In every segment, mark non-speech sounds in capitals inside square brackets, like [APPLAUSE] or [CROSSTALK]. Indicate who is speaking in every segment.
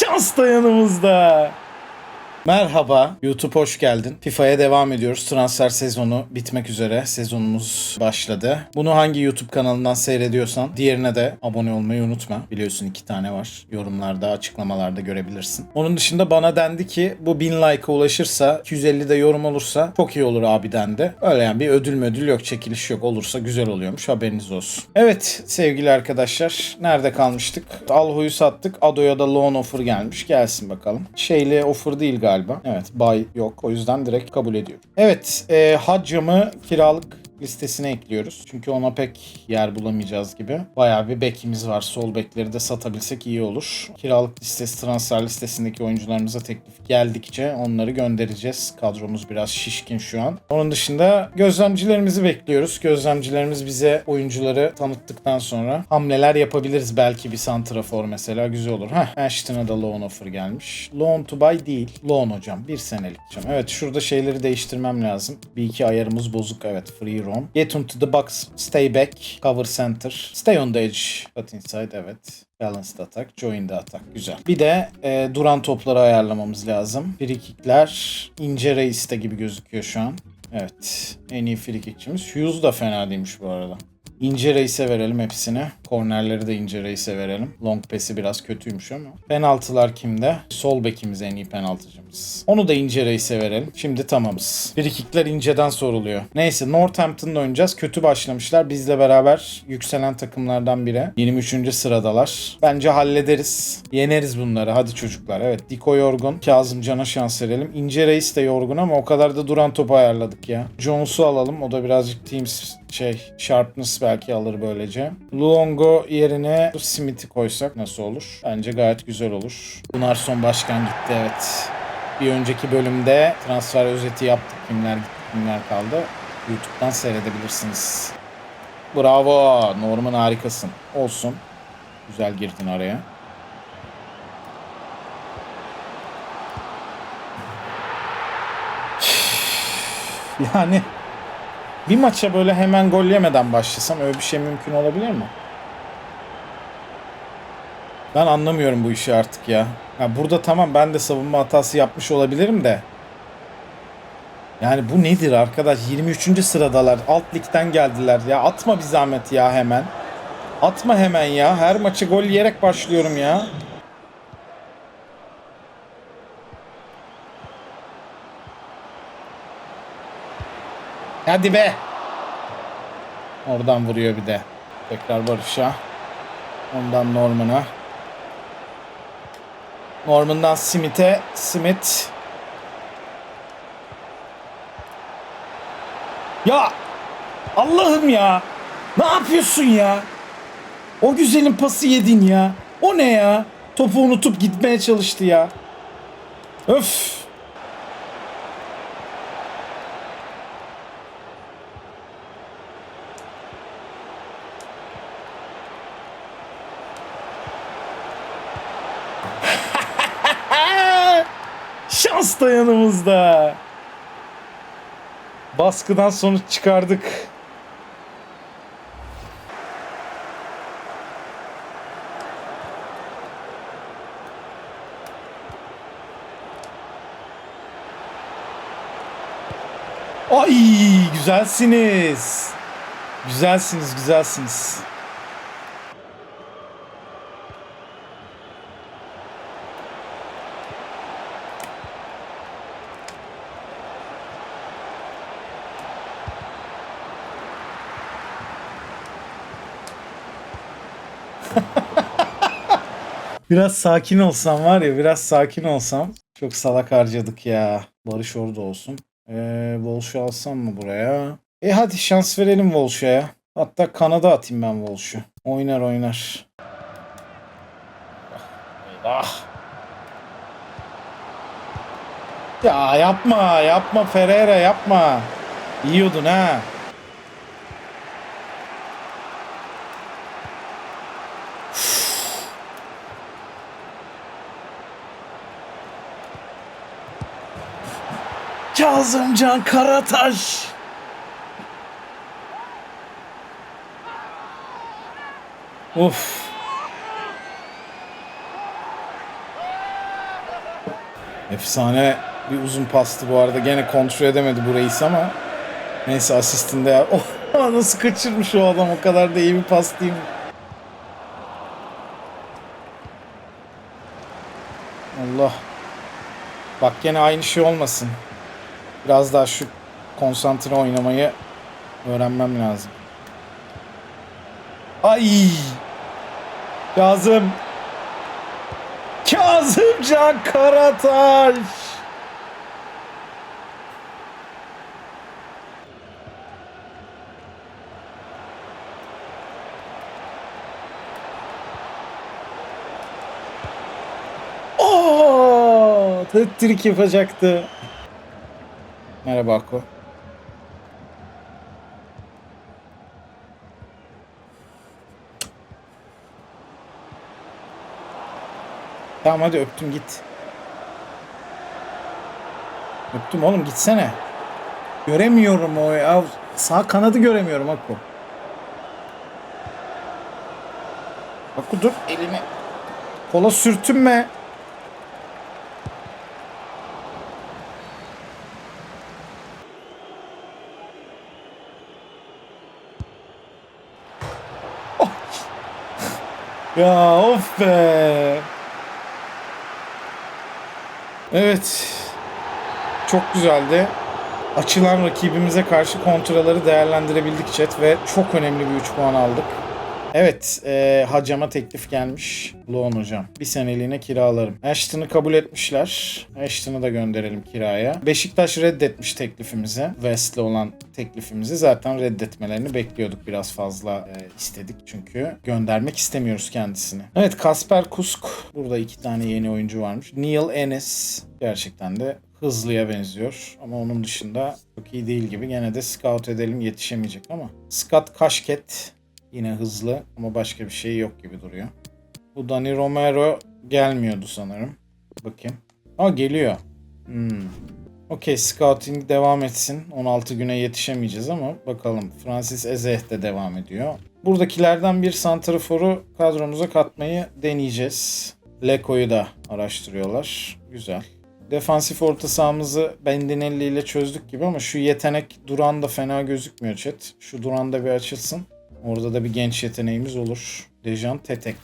Speaker 1: Şans da yanımızda. Merhaba, YouTube hoş geldin. FIFA'ya devam ediyoruz. Transfer sezonu bitmek üzere. Sezonumuz başladı. Bunu hangi YouTube kanalından seyrediyorsan diğerine de abone olmayı unutma. Biliyorsun iki tane var. Yorumlarda, açıklamalarda görebilirsin. Onun dışında bana dendi ki bu 1000 like'a ulaşırsa, 250 de yorum olursa çok iyi olur abi dendi. Öyle yani bir ödül müdül yok, çekiliş yok. Olursa güzel oluyormuş. Haberiniz olsun. Evet sevgili arkadaşlar. Nerede kalmıştık? Alho'yu sattık. Ado'ya da loan offer gelmiş. Gelsin bakalım. Şeyli offer değil galiba. Evet buy yok. O yüzden direkt kabul ediyorum. Evet e, Haccam'ı kiralık listesine ekliyoruz. Çünkü ona pek yer bulamayacağız gibi. Bayağı bir bekimiz var. Sol bekleri de satabilsek iyi olur. Kiralık listesi, transfer listesindeki oyuncularımıza teklif geldikçe onları göndereceğiz. Kadromuz biraz şişkin şu an. Onun dışında gözlemcilerimizi bekliyoruz. Gözlemcilerimiz bize oyuncuları tanıttıktan sonra hamleler yapabiliriz. Belki bir santrafor mesela güzel olur. Heh, Ashton'a da loan offer gelmiş. Loan to buy değil. Loan hocam. Bir senelik hocam. Evet şurada şeyleri değiştirmem lazım. Bir iki ayarımız bozuk. Evet free roam. Get into the box. Stay back. Cover center. Stay on the edge. Cut inside. Evet. Balanced attack, join the attack. Güzel. Bir de e, duran topları ayarlamamız lazım. Free kickler ince reiste gibi gözüküyor şu an. Evet. En iyi free kickçimiz. Hughes da fena değilmiş bu arada. İnce reise verelim hepsini. Kornerleri de ince reise verelim. Long pass'i biraz kötüymüş ama. Penaltılar kimde? Sol bekimiz en iyi penaltıcımız. Onu da ince reise verelim. Şimdi tamamız. Frikikler inceden soruluyor. Neyse Northampton'da oynayacağız. Kötü başlamışlar. Bizle beraber yükselen takımlardan biri. 23. sıradalar. Bence hallederiz. Yeneriz bunları. Hadi çocuklar. Evet Diko yorgun. Kazım Can'a şans verelim. İnce reis de yorgun ama o kadar da duran topu ayarladık ya. Jones'u alalım. O da birazcık teams şey sharpness belki alır böylece. Luongo yerine Smith'i koysak nasıl olur? Bence gayet güzel olur. Gunnarsson başkan gitti evet. Bir önceki bölümde transfer özeti yaptık. Kimler gitti kimler kaldı. YouTube'dan seyredebilirsiniz. Bravo. Norman harikasın. Olsun. Güzel girdin araya. [LAUGHS] Yani bir maça böyle hemen gol yemeden başlasam öyle bir şey mümkün olabilir mi? Ben anlamıyorum bu işi artık ya. ya. Burada tamam ben de savunma hatası yapmış olabilirim de. Yani bu nedir arkadaş? 23. sıradalar. Alt ligden geldiler. Ya atma bir zahmet ya hemen. Atma hemen ya. Her maçı gol yiyerek başlıyorum ya. Hadi be. Oradan vuruyor bir de. Tekrar Barış'a. Ondan Norman'a. Norman'dan Smith'e. Smith. Ya Allah'ım ya. Ne yapıyorsun ya? O güzelin pası yedin ya. O ne ya? Topu unutup gitmeye çalıştı ya. Öf. Şans da yanımızda. Baskıdan sonuç çıkardık. Ay güzelsiniz. Güzelsiniz, güzelsiniz. Biraz sakin olsam var ya biraz sakin olsam. Çok salak harcadık ya. Barış orada olsun. Ee, Volş'u alsam mı buraya? E hadi şans verelim Volş'a ya. Hatta Kanada atayım ben Volş'u. Oynar oynar. Ah. Ya yapma yapma Ferreira yapma. Yiyordun ha. Kazımcan Karataş. Of. Efsane bir uzun pastı bu arada. Gene kontrol edemedi bu reis ama. Neyse asistinde ya. [LAUGHS] Oh, nasıl kaçırmış o adam o kadar da iyi bir pas değil? Allah. Bak gene aynı şey olmasın. Biraz daha şu konsantre oynamayı öğrenmem lazım. Ay! Kazım! Kazım Can Karataş! Oo, Trik yapacaktı. Merhaba Ako. Tamam hadi öptüm git. Öptüm oğlum gitsene. Göremiyorum o ya. Sağ kanadı göremiyorum Akko. Akko dur elini. Kola sürtünme. Oh. Ya of be. Evet. Çok güzeldi. Açılan rakibimize karşı kontraları değerlendirebildik chat ve çok önemli bir 3 puan aldık. Evet, e, hacama teklif gelmiş. Loan hocam. Bir seneliğine kiralarım. Ashton'ı kabul etmişler. Ashton'ı da gönderelim kiraya. Beşiktaş reddetmiş teklifimizi. West'le olan teklifimizi. Zaten reddetmelerini bekliyorduk. Biraz fazla e, istedik çünkü. Göndermek istemiyoruz kendisini. Evet, Kasper Kusk. Burada iki tane yeni oyuncu varmış. Neil Enes. Gerçekten de hızlıya benziyor. Ama onun dışında çok iyi değil gibi. Gene de scout edelim yetişemeyecek ama. Scott Kaşket yine hızlı ama başka bir şey yok gibi duruyor. Bu Dani Romero gelmiyordu sanırım. Bakayım. Aa geliyor. Hmm. Okey scouting devam etsin. 16 güne yetişemeyeceğiz ama bakalım. Francis Ezeh de devam ediyor. Buradakilerden bir santraforu kadromuza katmayı deneyeceğiz. Leko'yu da araştırıyorlar. Güzel. Defansif orta sahamızı Bendinelli ile çözdük gibi ama şu yetenek Duran da fena gözükmüyor chat. Şu Duran da bir açılsın. Orada da bir genç yeteneğimiz olur. Dejan Tetek.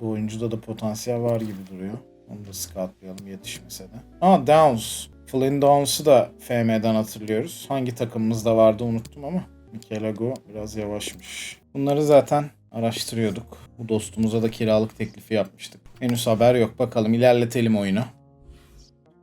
Speaker 1: Bu oyuncuda da potansiyel var gibi duruyor. Onu da scoutlayalım yetişmese de. Aa Downs. Flynn Downs'u da FM'den hatırlıyoruz. Hangi takımımızda vardı unuttum ama. Mikelago biraz yavaşmış. Bunları zaten araştırıyorduk. Bu dostumuza da kiralık teklifi yapmıştık. Henüz haber yok. Bakalım ilerletelim oyunu.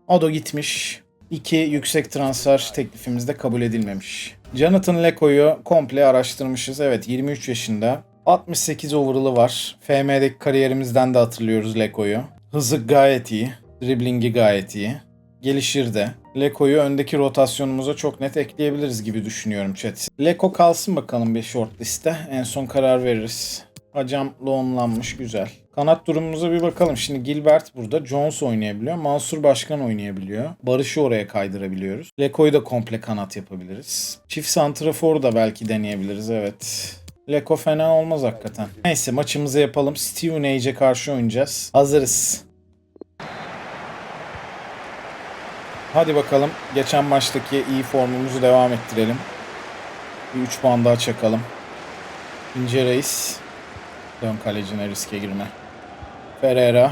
Speaker 1: Odo gitmiş. İki yüksek transfer teklifimiz de kabul edilmemiş. Jonathan Leko'yu komple araştırmışız. Evet 23 yaşında. 68 overall'ı var. FM'deki kariyerimizden de hatırlıyoruz Leko'yu. Hızı gayet iyi. Driblingi gayet iyi. Gelişir de. Leko'yu öndeki rotasyonumuza çok net ekleyebiliriz gibi düşünüyorum chat. Leko kalsın bakalım bir short liste. En son karar veririz. Hacam loanlanmış güzel. Kanat durumumuza bir bakalım. Şimdi Gilbert burada. Jones oynayabiliyor. Mansur Başkan oynayabiliyor. Barış'ı oraya kaydırabiliyoruz. Leko'yu da komple kanat yapabiliriz. Çift santrafor da belki deneyebiliriz evet. Leko fena olmaz hakikaten. Neyse maçımızı yapalım. Steven Age'e karşı oynayacağız. Hazırız. Hadi bakalım. Geçen maçtaki iyi formumuzu devam ettirelim. Bir 3 puan daha çakalım. İnce Reis. Dön kalecine riske girme. Ferreira.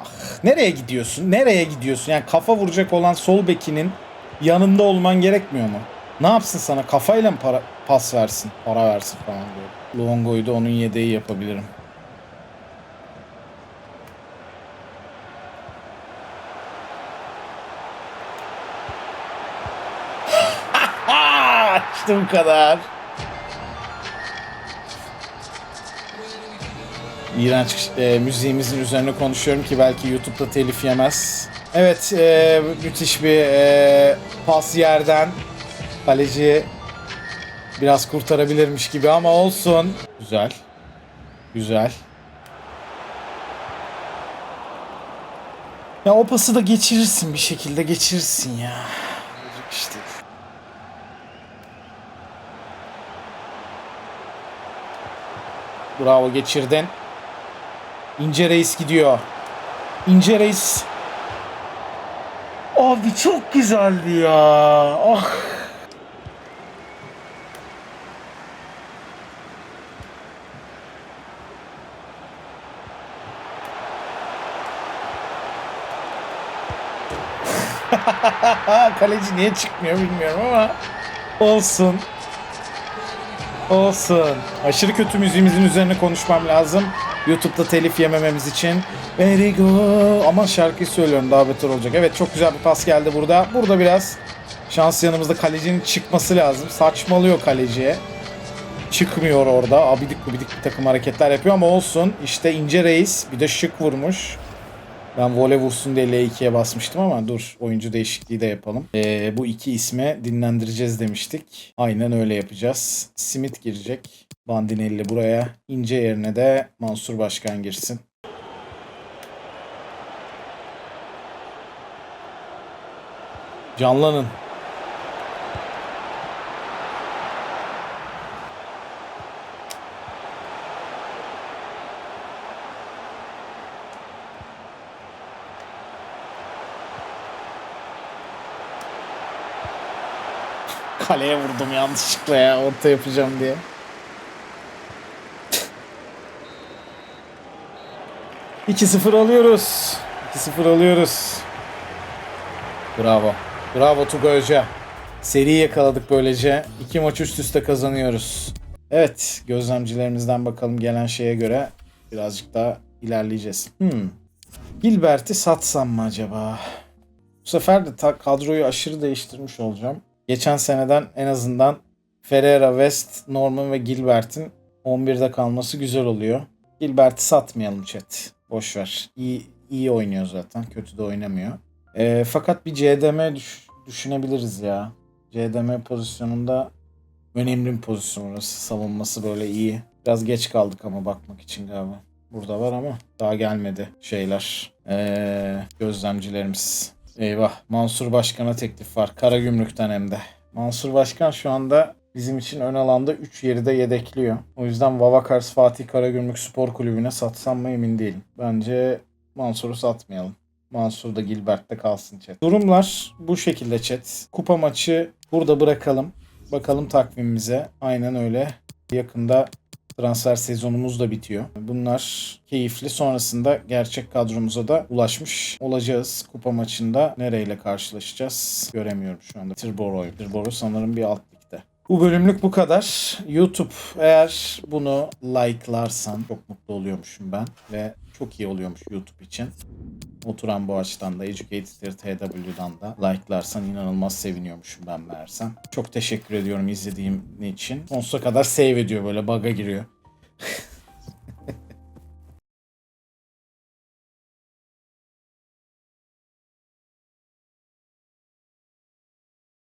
Speaker 1: Ah, nereye gidiyorsun? Nereye gidiyorsun? Yani kafa vuracak olan sol bekinin yanında olman gerekmiyor mu? Ne yapsın sana? Kafayla mı para, pas versin? Para versin falan diyor. Luongo'yu da onun yedeği yapabilirim. [LAUGHS] işte bu kadar. İğrenç e, müziğimizin üzerine konuşuyorum ki belki YouTube'da telif yemez. Evet, e, müthiş bir e, pas yerden kaleci biraz kurtarabilirmiş gibi ama olsun. Güzel. Güzel. Ya o pası da geçirirsin bir şekilde geçirirsin ya. İşte. Bravo geçirdin. İnce reis gidiyor. İnce reis. Abi çok güzeldi ya. Ah. [LAUGHS] Kaleci niye çıkmıyor bilmiyorum ama olsun. Olsun. Aşırı kötü müziğimizin üzerine konuşmam lazım. YouTube'da telif yemememiz için. Very good. Ama şarkıyı söylüyorum daha beter olacak. Evet çok güzel bir pas geldi burada. Burada biraz şans yanımızda kalecinin çıkması lazım. Saçmalıyor kaleciye. Çıkmıyor orada. Abidik gubidik bir takım hareketler yapıyor ama olsun. İşte ince reis bir de şık vurmuş. Ben voley vursun diye L2'ye basmıştım ama dur oyuncu değişikliği de yapalım. Ee, bu iki isme dinlendireceğiz demiştik. Aynen öyle yapacağız. Simit girecek. Bandinelli buraya. İnce yerine de Mansur Başkan girsin. Canlanın. Kaleye vurdum yanlışlıkla ya orta yapacağım diye. İki 0 alıyoruz. 2-0 alıyoruz. Bravo. Bravo Tugay Hoca. Seri yakaladık böylece. İki maç üst üste kazanıyoruz. Evet gözlemcilerimizden bakalım gelen şeye göre birazcık daha ilerleyeceğiz. Hmm. Gilbert'i satsam mı acaba? Bu sefer de kadroyu aşırı değiştirmiş olacağım. Geçen seneden en azından Ferreira, West, Norman ve Gilbert'in 11'de kalması güzel oluyor. Gilbert'i satmayalım chat. Boş ver. İyi, iyi oynuyor zaten. Kötü de oynamıyor. Ee, fakat bir CDM düş- düşünebiliriz ya. CDM pozisyonunda önemli bir pozisyon orası. Savunması böyle iyi. Biraz geç kaldık ama bakmak için galiba. Burada var ama daha gelmedi şeyler. Ee, gözlemcilerimiz. Eyvah. Mansur Başkan'a teklif var. Karagümrük'ten hem de. Mansur Başkan şu anda bizim için ön alanda 3 yeri de yedekliyor. O yüzden Vavakars Fatih Karagümrük Spor Kulübü'ne satsam mı emin değilim. Bence Mansur'u satmayalım. Mansur da Gilbert de kalsın chat. Durumlar bu şekilde chat. Kupa maçı burada bırakalım. Bakalım takvimimize. Aynen öyle. Yakında transfer sezonumuz da bitiyor. Bunlar keyifli. Sonrasında gerçek kadromuza da ulaşmış olacağız. Kupa maçında nereyle karşılaşacağız göremiyorum şu anda. Tirboro'yu. Tirboro sanırım bir alt. Bu bölümlük bu kadar. YouTube eğer bunu like'larsan çok mutlu oluyormuşum ben ve çok iyi oluyormuş YouTube için. Oturan bu açıdan da Educated TW'dan da like'larsan inanılmaz seviniyormuşum ben meğersem. Çok teşekkür ediyorum izlediğim için. Sonsuza kadar save ediyor böyle bug'a giriyor. [LAUGHS]